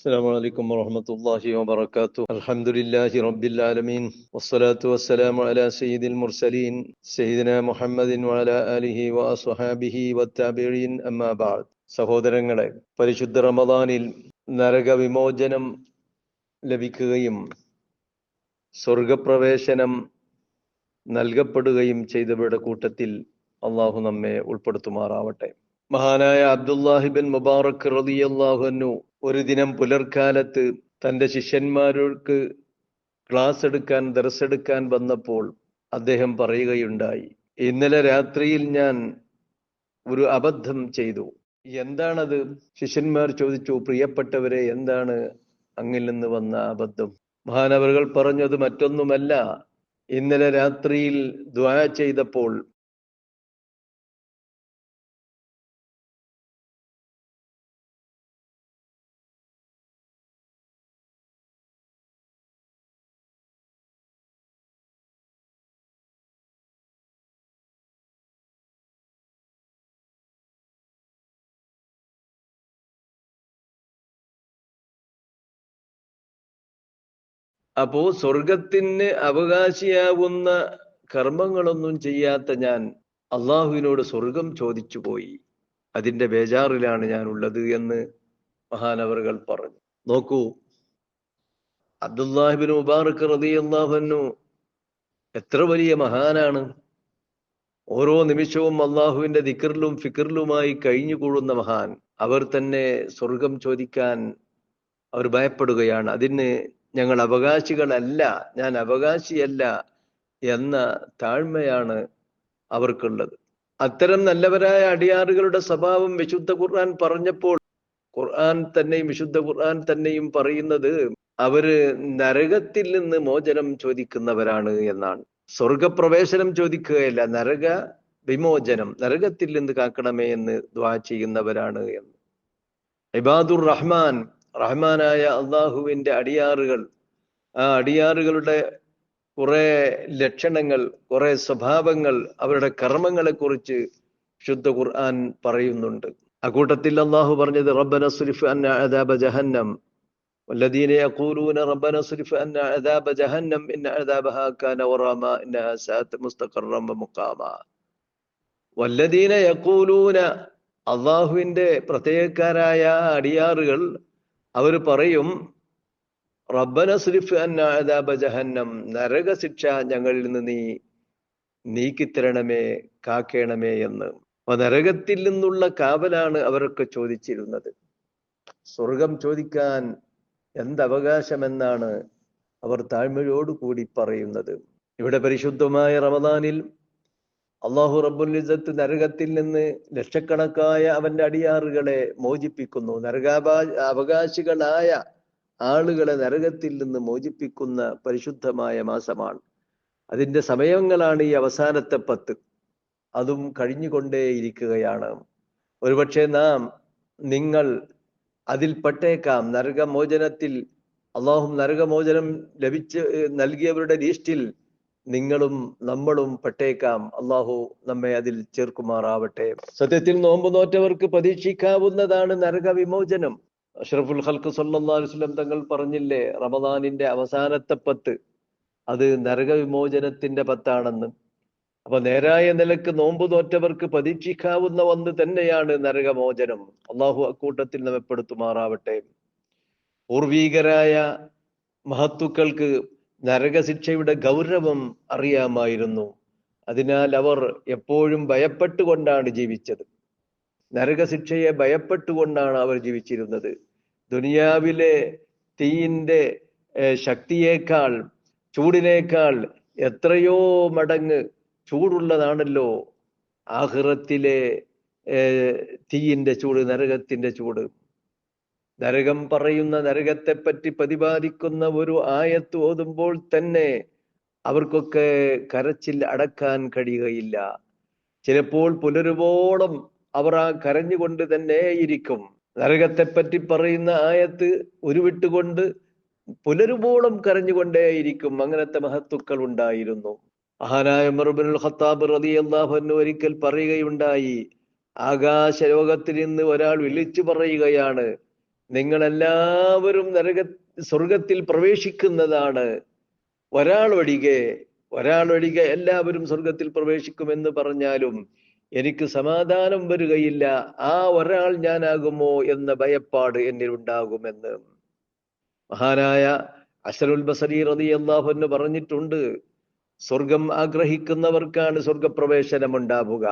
السلام عليكم ورحمة الله وبركاته الحمد لله رب العالمين والصلاة والسلام على سيد المرسلين سيدنا محمد وعلى آله وأصحابه والتابعين أما بعد സഹോദരങ്ങളെ പരിശുദ്ധ റമദാനിൽ നരകവിമോചനം ലഭിക്കുകയും സ്വർഗപ്രവേശനം നൽകപ്പെടുകയും ചെയ്തവരുടെ കൂട്ടത്തിൽ അള്ളാഹു നമ്മെ ഉൾപ്പെടുത്തുമാറാവട്ടെ മഹാനായ അബ്ദുല്ലാഹിബിൻ മുബാറക് റളിയല്ലാഹു അൻഹു ഒരു ദിനം പുലർക്കാലത്ത് തന്റെ ശിഷ്യന്മാർക്ക് ക്ലാസ് എടുക്കാൻ ദർശെടുക്കാൻ വന്നപ്പോൾ അദ്ദേഹം പറയുകയുണ്ടായി ഇന്നലെ രാത്രിയിൽ ഞാൻ ഒരു അബദ്ധം ചെയ്തു. എന്താണത്? ശിഷ്യന്മാർ ചോദിച്ചു പ്രിയപ്പെട്ടവരെ എന്താണ് അങ്ങിൽ നിന്ന് വന്ന അബദ്ധം? മഹാനവറുകൾ പറഞ്ഞത് മറ്റൊന്നുമല്ല. ഇന്നലെ രാത്രിയിൽ ദ്വാ ചെയ്തപ്പോൾ അപ്പോ സ്വർഗത്തിന് അവകാശിയാവുന്ന കർമ്മങ്ങളൊന്നും ചെയ്യാത്ത ഞാൻ അള്ളാഹുവിനോട് സ്വർഗം ചോദിച്ചു പോയി. അതിന്റെ ബേജാറിലാണ് ഞാൻ ഉള്ളത് എന്ന് മഹാനവറുകൾ പറഞ്ഞു. നോക്കൂ അബ്ദുല്ലാഹിബിൻ മുബാറക് റതി അള്ളാഹുനു എത്ര വലിയ മഹാനാണ്. ഓരോ നിമിഷവും അള്ളാഹുവിന്റെ ദിക്കറിലും ഫിക്കറിലുമായി കഴിഞ്ഞുകൂടുന്ന മഹാൻ. അവർ തന്നെ സ്വർഗം ചോദിക്കാൻ അവർ ഭയപ്പെടുകയാണ്. അതിന് ഞങ്ങൾ അവകാശികളല്ല ഞാൻ അവകാശിയല്ല എന്ന താഴ്മയാണ് അവർക്കുള്ളത്. അത്തരം നല്ലവരായ അടിയാറുകളുടെ സ്വഭാവം വിശുദ്ധ ഖുർആൻ പറഞ്ഞപ്പോൾ ഖുർആൻ തന്നെയും വിശുദ്ധ ഖുർആൻ തന്നെയും പറയുന്നത് അവർ നരകത്തിൽ നിന്ന് മോചനം ചോദിക്കുന്നവരാണ് എന്നാണ്. സ്വർഗപ്രവേശനം ചോദിക്കുകയല്ല നരക വിമോചനം നരകത്തിൽ നിന്ന് കാക്കണമേ എന്ന് ദ്വാ ചെയ്യുന്നവരാണ് എന്ന്. ഇബാദുർ റഹ്മാൻ റഹ്മാനായ അള്ളാഹുവിന്റെ അടിയാറുകൾ ആ അടിയാറുകളുടെ കുറെ ലക്ഷണങ്ങൾ കുറെ സ്വഭാവങ്ങൾ അവരുടെ കർമ്മങ്ങളെ കുറിച്ച് ശുദ്ധ ഖുർആൻ പറയുന്നുണ്ട് അക്കൂട്ടത്തിൽ അള്ളാഹു പറഞ്ഞത് റബ്ബന സുരിഫ് അന്ന അദാബ ജഹന്നം والذين يقولون ربنا اصرف عنا عذاب جهنم إن عذابها كان غراما إنها ساءت مستقرا ومقاما والذين يقولون അള്ളാഹുവിന്റെ പ്രത്യേകക്കാരായ അടിയാറുകൾ അവർ പറയും റബ്ബന സുരിഫ് അന്നാദാബ ജഹന്നം നരക ശിക്ഷ ഞങ്ങളിൽ നിന്ന് നീ നീക്കിത്തരണമേ കാക്കേണമേ എന്ന്. അപ്പൊ നരകത്തിൽ നിന്നുള്ള കാവലാണ് അവരൊക്കെ ചോദിച്ചിരുന്നത്. സ്വർഗം ചോദിക്കാൻ എന്തവകാശമെന്നാണ് അവർ താഴ്മയോടുകൂടി പറയുന്നത്. ഇവിടെ പരിശുദ്ധമായ റമദാനിൽ അള്ളാഹു റബ്ബുൽ ഇസത്ത് നരകത്തിൽ നിന്ന് ലക്ഷക്കണക്കായ അവന്റെ അടിയാറുകളെ മോചിപ്പിക്കുന്നു. നരകാഭാ അവകാശികളായ ആളുകളെ നരകത്തിൽ നിന്ന് മോചിപ്പിക്കുന്ന പരിശുദ്ധമായ മാസമാണ്. അതിന്റെ സമയങ്ങളാണ് ഈ അവസാനത്തെ പത്ത്. അതും കഴിഞ്ഞുകൊണ്ടേയിരിക്കുകയാണ്. ഒരുപക്ഷെ നാം നിങ്ങൾ അതിൽ പെട്ടേക്കാം നരകമോചനത്തിൽ അള്ളാഹും നരകമോചനം ലഭിച്ച് നൽകിയവരുടെ ലിസ്റ്റിൽ നിങ്ങളും നമ്മളും പെട്ടേക്കാം. അള്ളാഹു നമ്മെ അതിൽ ചേർക്കുമാറാവട്ടെ. സത്യത്തിൽ നോമ്പ് നോറ്റവർക്ക് പ്രതീക്ഷിക്കാവുന്നതാണ് നരക വിമോചനം അഷ്റഫുൽ ഹൽക്ക് സല്ലാ വസ്ലം തങ്ങൾ പറഞ്ഞില്ലേ റമദാനിന്റെ അവസാനത്തെ പത്ത് അത് നരക വിമോചനത്തിന്റെ പത്താണെന്ന്. അപ്പൊ നേരായ നിലയ്ക്ക് നോമ്പ് നോറ്റവർക്ക് പ്രതീക്ഷിക്കാവുന്ന ഒന്ന് തന്നെയാണ് നരകമോചനം. അള്ളാഹു അക്കൂട്ടത്തിൽ നമ്മെപ്പെടുത്തുമാറാവട്ടെ പൂർവീകരായ മഹത്തുക്കൾക്ക് നരകശിക്ഷയുടെ ഗൗരവം അറിയാമായിരുന്നു. അതിനാൽ അവർ എപ്പോഴും ഭയപ്പെട്ടുകൊണ്ടാണ് ജീവിച്ചത്. നരകശിക്ഷയെ ഭയപ്പെട്ടുകൊണ്ടാണ് അവർ ജീവിച്ചിരുന്നത്. ദുനിയാവിലെ തീയിന്റെ ശക്തിയേക്കാൾ ചൂടിനേക്കാൾ എത്രയോ മടങ്ങ് ചൂടുള്ളതാണല്ലോ ആഹ്റത്തിലെ തീയിന്റെ ചൂട് നരകത്തിന്റെ ചൂട്. നരകം പറയുന്ന നരകത്തെ പറ്റി പ്രതിപാദിക്കുന്ന ഒരു ആയത്ത് ഓതുമ്പോൾ തന്നെ അവർക്കൊക്കെ കരച്ചിൽ അടക്കാൻ കഴിയുകയില്ല. ചിലപ്പോൾ പുലരുവോളം അവർ ആ കരഞ്ഞുകൊണ്ട് തന്നെ ഇരിക്കും. നരകത്തെ പറ്റി പറയുന്ന ആയത്ത് ഉരുവിട്ടുകൊണ്ട് പുലരുവോളം കരഞ്ഞുകൊണ്ടേയിരിക്കും അങ്ങനത്തെ മഹത്തുക്കൾ ഉണ്ടായിരുന്നു. മഹാനായ മറുബിനുൽ ഖത്താബ് റതി അള്ളാഹു ഒരിക്കൽ പറയുകയുണ്ടായി. ആകാശ ആകാശലോകത്തിൽ നിന്ന് ഒരാൾ വിളിച്ചു പറയുകയാണ്. നിങ്ങളെല്ലാവരും നരക സ്വർഗത്തിൽ പ്രവേശിക്കുന്നതാണ്. ഒരാളൊഴികെ ഒരാളൊഴികെ എല്ലാവരും സ്വർഗത്തിൽ പ്രവേശിക്കുമെന്ന് പറഞ്ഞാലും എനിക്ക് സമാധാനം വരികയില്ല. ആ ഒരാൾ ഞാനാകുമോ എന്ന ഭയപ്പാട് എന്നിൽ ഉണ്ടാകുമെന്ന്. മഹാനായ അസലുൽ ബസരി റതി അള്ളാഹുന്ന് പറഞ്ഞിട്ടുണ്ട് സ്വർഗം ആഗ്രഹിക്കുന്നവർക്കാണ് സ്വർഗപ്രവേശനം ഉണ്ടാവുക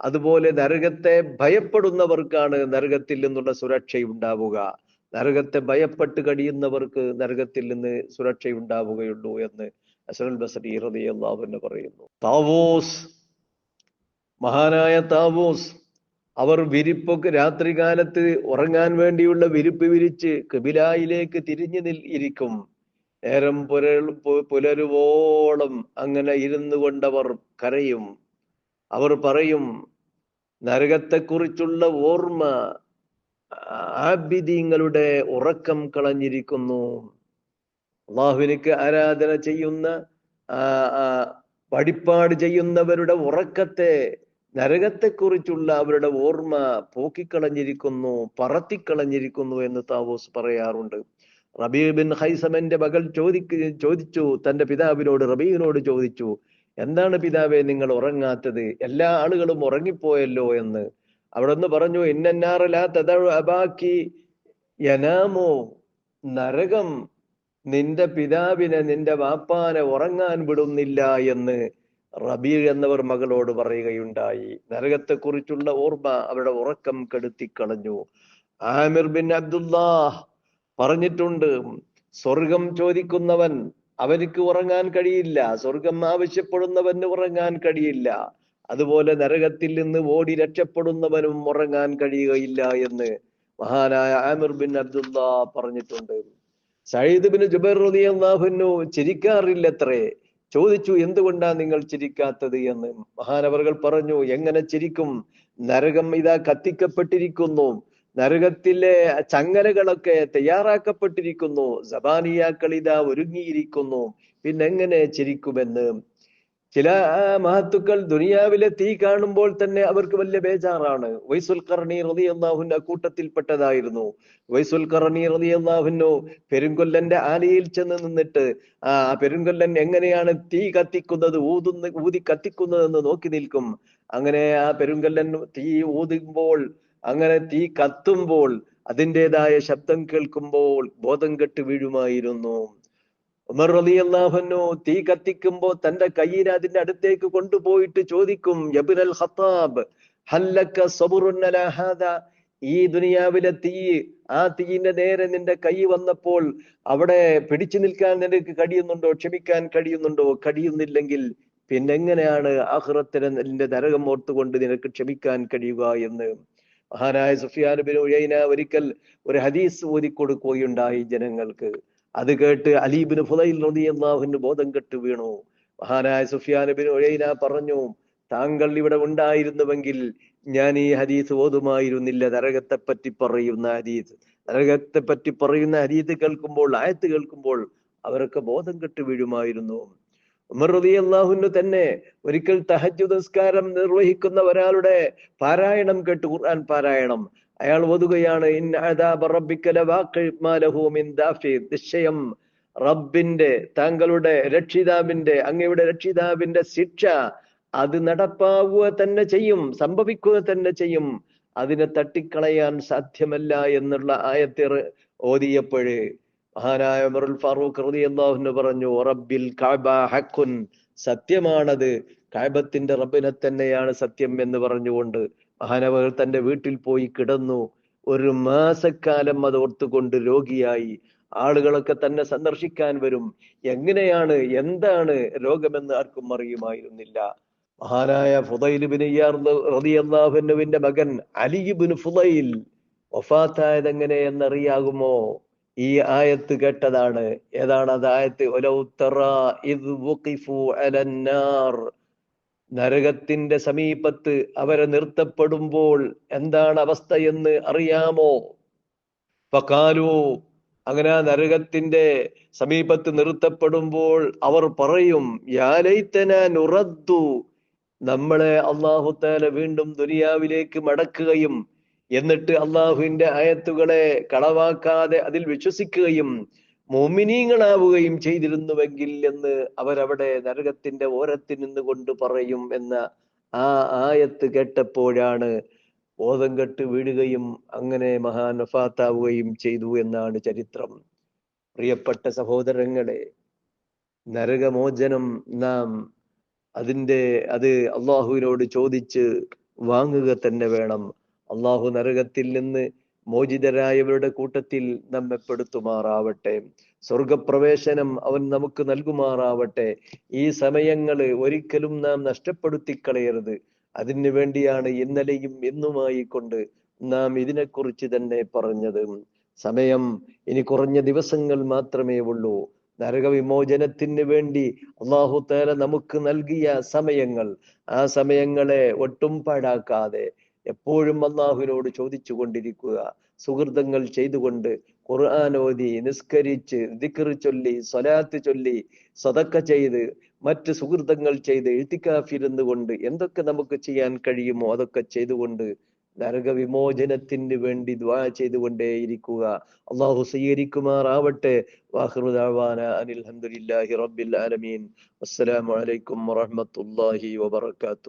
അതുപോലെ നരകത്തെ ഭയപ്പെടുന്നവർക്കാണ് നരകത്തിൽ നിന്നുള്ള സുരക്ഷ ഉണ്ടാവുക നരകത്തെ ഭയപ്പെട്ട് കഴിയുന്നവർക്ക് നരകത്തിൽ നിന്ന് സുരക്ഷ ഉണ്ടാവുകയുള്ളൂ എന്ന് അസലുൽ ബസരി ഹൃദയ പറയുന്നു. താവോസ് മഹാനായ താവോസ് അവർ വിരിപ്പൊക്കെ രാത്രികാലത്ത് ഉറങ്ങാൻ വേണ്ടിയുള്ള വിരിപ്പ് വിരിച്ച് കബിലായിലേക്ക് തിരിഞ്ഞു നിൽ ഇരിക്കും. നേരം പുലരു പുലരുവോളം അങ്ങനെ ഇരുന്നു കൊണ്ടവർ കരയും. അവർ പറയും നരകത്തെക്കുറിച്ചുള്ള ഓർമ്മ ആബിദീങ്ങളുടെ ഉറക്കം കളഞ്ഞിരിക്കുന്നു. അള്ളാഹുവിനിക്ക് ആരാധന ചെയ്യുന്ന വഴിപ്പാട് ചെയ്യുന്നവരുടെ ഉറക്കത്തെ നരകത്തെക്കുറിച്ചുള്ള അവരുടെ ഓർമ്മ പോക്കിക്കളഞ്ഞിരിക്കുന്നു പറത്തിക്കളഞ്ഞിരിക്കുന്നു എന്ന് താവോസ് പറയാറുണ്ട്. റബീബിൻ ഹൈസമന്റെ മകൾ ചോദിക്ക ചോദിച്ചു തന്റെ പിതാവിനോട് റബീബിനോട് ചോദിച്ചു എന്താണ് പിതാവെ നിങ്ങൾ ഉറങ്ങാത്തത്? എല്ലാ ആളുകളും ഉറങ്ങിപ്പോയല്ലോ എന്ന്. അവിടെ നിന്ന് പറഞ്ഞു ഇന്നന്നാറലാ നരകം നിന്റെ പിതാവിനെ നിന്റെ വാപ്പാനെ ഉറങ്ങാൻ വിടുന്നില്ല എന്ന് റബീർ എന്നവർ മകളോട് പറയുകയുണ്ടായി. നരകത്തെക്കുറിച്ചുള്ള ഓർമ്മ അവരുടെ ഉറക്കം കെടുത്തിക്കളഞ്ഞു. ആമിർ ബിൻ അബ്ദുല്ലാ പറഞ്ഞിട്ടുണ്ട് സ്വർഗം ചോദിക്കുന്നവൻ അവനിക്ക് ഉറങ്ങാൻ കഴിയില്ല. സ്വർഗം ആവശ്യപ്പെടുന്നവന് ഉറങ്ങാൻ കഴിയില്ല. അതുപോലെ നരകത്തിൽ നിന്ന് ഓടി രക്ഷപ്പെടുന്നവനും ഉറങ്ങാൻ കഴിയുകയില്ല എന്ന് മഹാനായ ആമിർ ബിൻ അബ്ദുല്ല പറഞ്ഞിട്ടുണ്ട്. സയ്യിദ് ബിൻ ജുബൈർ റളിയല്ലാഹുവിനു ചിരിക്കാറില്ലത്രേ. ചോദിച്ചു എന്തുകൊണ്ടാണ് നിങ്ങൾ ചിരിക്കാത്തത്? എന്ന് മഹാനവറുകൾ പറഞ്ഞു എങ്ങനെ ചിരിക്കും? നരകം ഇതാ കത്തിക്കപ്പെട്ടിരിക്കുന്നു. നരകത്തിലെ ചങ്ങലകളൊക്കെ തയ്യാറാക്കപ്പെട്ടിരിക്കുന്നു. സബാനിയാക്കൾ ഇതാ ഒരുങ്ങിയിരിക്കുന്നു. പിന്നെ എങ്ങനെ ചിരിക്കുമെന്ന്. ചില മഹത്തുക്കൾ ദുനിയാവിലെ തീ കാണുമ്പോൾ തന്നെ അവർക്ക് വലിയ ബേജാറാണ്. വൈസുൽ കർണി റതി അള്ളാഹുന്റെ കൂട്ടത്തിൽപ്പെട്ടതായിരുന്നു. വൈസുൽ കർണി റതി പെരുങ്കൊല്ലന്റെ ആലയിൽ ചെന്ന് നിന്നിട്ട് ആ പെരുങ്കൊല്ലൻ എങ്ങനെയാണ് തീ കത്തിക്കുന്നത്? ഊതുന്ന ഊതി കത്തിക്കുന്നതെന്ന് നോക്കി നിൽക്കും. അങ്ങനെ ആ പെരുങ്കൊല്ലൻ തീ ഊതുമ്പോൾ അങ്ങനെ തീ കത്തുമ്പോൾ അതിന്റെതായ ശബ്ദം കേൾക്കുമ്പോൾ ബോധം കെട്ട് വീഴുമായിരുന്നു. ഉമർ റലി അള്ളാഹുനു തീ കത്തിക്കുമ്പോ തന്റെ കയ്യിനെ അതിന്റെ അടുത്തേക്ക് കൊണ്ടുപോയിട്ട് ചോദിക്കും ഹല്ലക്ക സബുറുന്നലാഹാദ ഈ ദുനിയാവിലെ തീ ആ തീയിന്റെ നേരെ നിന്റെ കൈ വന്നപ്പോൾ അവിടെ പിടിച്ചു നിൽക്കാൻ നിനക്ക് കഴിയുന്നുണ്ടോ? ക്ഷമിക്കാൻ കഴിയുന്നുണ്ടോ? കഴിയുന്നില്ലെങ്കിൽ പിന്നെങ്ങനെയാണ് ആഹ്റത്തിനെ നിന്റെ നരകം ഓർത്തുകൊണ്ട് നിനക്ക് ക്ഷമിക്കാൻ കഴിയുക എന്ന്? മഹാനായ സുഫിയാൻ ബിൻ ഉയൈന ഒരിക്കൽ ഒരു ഹദീസ് ഓതിക്കൊടുക്കുകയുണ്ടായി ജനങ്ങൾക്ക്. അത് കേട്ട് അലീബിന് ഫുലൈൽ അള്ളാഹുവിന് ബോധം കെട്ട് വീണു. മഹാനായ സുഫിയാൻ ബിൻ ഉയൈന പറഞ്ഞു താങ്കൾ ഇവിടെ ഉണ്ടായിരുന്നുവെങ്കിൽ ഞാൻ ഈ ഹദീസ് ഓതുമായിരുന്നില്ല. നരകത്തെ പറ്റി പറയുന്ന ഹദീസ്. നരകത്തെ പറ്റി പറയുന്ന ഹരീത് കേൾക്കുമ്പോൾ ആയത്ത് കേൾക്കുമ്പോൾ അവരൊക്കെ ബോധം കെട്ട് വീഴുമായിരുന്നു. ഉമർ തന്നെ ഒരിക്കൽ തഹജു നിസ്കാരം നിർവഹിക്കുന്ന ഒരാളുടെ പാരായണം കേട്ട് ഖുർആൻ പാരായണം. അയാൾ ഓതുകയാണ് റബ്ബിന്റെ താങ്കളുടെ രക്ഷിതാവിന്റെ അങ്ങയുടെ രക്ഷിതാവിന്റെ ശിക്ഷ അത് നടപ്പാവുക തന്നെ ചെയ്യും സംഭവിക്കുക തന്നെ ചെയ്യും. അതിനെ തട്ടിക്കളയാൻ സാധ്യമല്ല എന്നുള്ള ആയത്തിർ ഓതിയപ്പോഴേ മഹാനായ ഉമറുൽ ഫാറൂഖ് റളിയല്ലാഹു പറഞ്ഞു റബ്ബിൽ കഅബ ഹഖുൻ. സത്യമാണത്. കഅബത്തിന്റെ റബ്ബിനെ തന്നെയാണ് സത്യം എന്ന് പറഞ്ഞുകൊണ്ട് മഹാനവകൾ തന്റെ വീട്ടിൽ പോയി കിടന്നു. ഒരു മാസക്കാലം അത് ഓർത്തുകൊണ്ട് രോഗിയായി. ആളുകളൊക്കെ തന്നെ സന്ദർശിക്കാൻ വരും. എങ്ങനെയാണ് എന്താണ് രോഗമെന്ന് ആർക്കും അറിയുമായിരുന്നില്ല. മഹാനായ ഫുദൈൽ ബിൻ റളിയല്ലാഹുവിന്റെ മകൻ അലിബിൻ ഫുദൈൽ വഫാത്തായത് എങ്ങനെ എന്നറിയാകുമോ? ഈ ആയത്ത് കേട്ടതാണ്. ഏതാണ് അത് ആയത്ത്? നരകത്തിന്റെ സമീപത്ത് അവരെ നിർത്തപ്പെടുമ്പോൾ എന്താണ് അവസ്ഥ എന്ന് അറിയാമോ? പക്കാലു അങ്ങനെ നരകത്തിന്റെ സമീപത്ത് നിർത്തപ്പെടുമ്പോൾ അവർ പറയും യാലൈത്തന നുറദ്ദു. നമ്മളെ അള്ളാഹുത്താല വീണ്ടും ദുനിയാവിലേക്ക് മടക്കുകയും എന്നിട്ട് അള്ളാഹുവിന്റെ ആയത്തുകളെ കളവാക്കാതെ അതിൽ വിശ്വസിക്കുകയും മോമിനീങ്ങളാവുകയും ചെയ്തിരുന്നുവെങ്കിൽ എന്ന് അവരവിടെ നരകത്തിന്റെ ഓരത്തിൽ നിന്നുകൊണ്ട് പറയും എന്ന ആ ആയത്ത് കേട്ടപ്പോഴാണ് ബോധം കെട്ട് വീഴുകയും അങ്ങനെ മഹാനഫാത്താവുകയും ചെയ്തു എന്നാണ് ചരിത്രം. പ്രിയപ്പെട്ട സഹോദരങ്ങളെ നരകമോചനം നാം അതിന്റെ അത് അള്ളാഹുവിനോട് ചോദിച്ച് വാങ്ങുക തന്നെ വേണം. അള്ളാഹു നരകത്തിൽ നിന്ന് മോചിതരായവരുടെ കൂട്ടത്തിൽ നമ്മെ പെടുത്തുമാറാവട്ടെ. സ്വർഗപ്രവേശനം അവൻ നമുക്ക് നൽകുമാറാവട്ടെ. ഈ സമയങ്ങൾ ഒരിക്കലും നാം നഷ്ടപ്പെടുത്തി കളയരുത് അതിനു വേണ്ടിയാണ് ഇന്നലെയും എന്നുമായി കൊണ്ട് നാം ഇതിനെക്കുറിച്ച് തന്നെ പറഞ്ഞത്. സമയം ഇനി കുറഞ്ഞ ദിവസങ്ങൾ മാത്രമേ ഉള്ളൂ. നരകവിമോചനത്തിന് വേണ്ടി അള്ളാഹു തേല നമുക്ക് നൽകിയ സമയങ്ങൾ ആ സമയങ്ങളെ ഒട്ടും പാഴാക്കാതെ എപ്പോഴും അള്ളാഹുവിനോട് ചോദിച്ചു കൊണ്ടിരിക്കുക സുഹൃതങ്ങൾ ചെയ്തുകൊണ്ട് ഖുർആൻ ഓതി നിസ്കരിച്ച് ദിക്ർ ചൊല്ലി സ്വലാത്ത് ചൊല്ലി സതക്ക ചെയ്ത് മറ്റ് സുഹൃതങ്ങൾ ചെയ്ത് എഴുത്തിക്കാഫിരുന്നു കൊണ്ട് എന്തൊക്കെ നമുക്ക് ചെയ്യാൻ കഴിയുമോ അതൊക്കെ ചെയ്തുകൊണ്ട് നരകവിമോചനത്തിന് വേണ്ടി ദ്വാ ചെയ്തുകൊണ്ടേയിരിക്കുക. അള്ളാഹു സ്വീകരിക്കുമാറാവട്ടെ. വാഹൃദാവാന അനിൽ ഹംദുലില്ലാഹി റബ്ബിൽ ആലമീൻ. അസ്സലാമു അലൈക്കും വറഹ്മത്തുള്ളാഹി വബറകാതുഹു.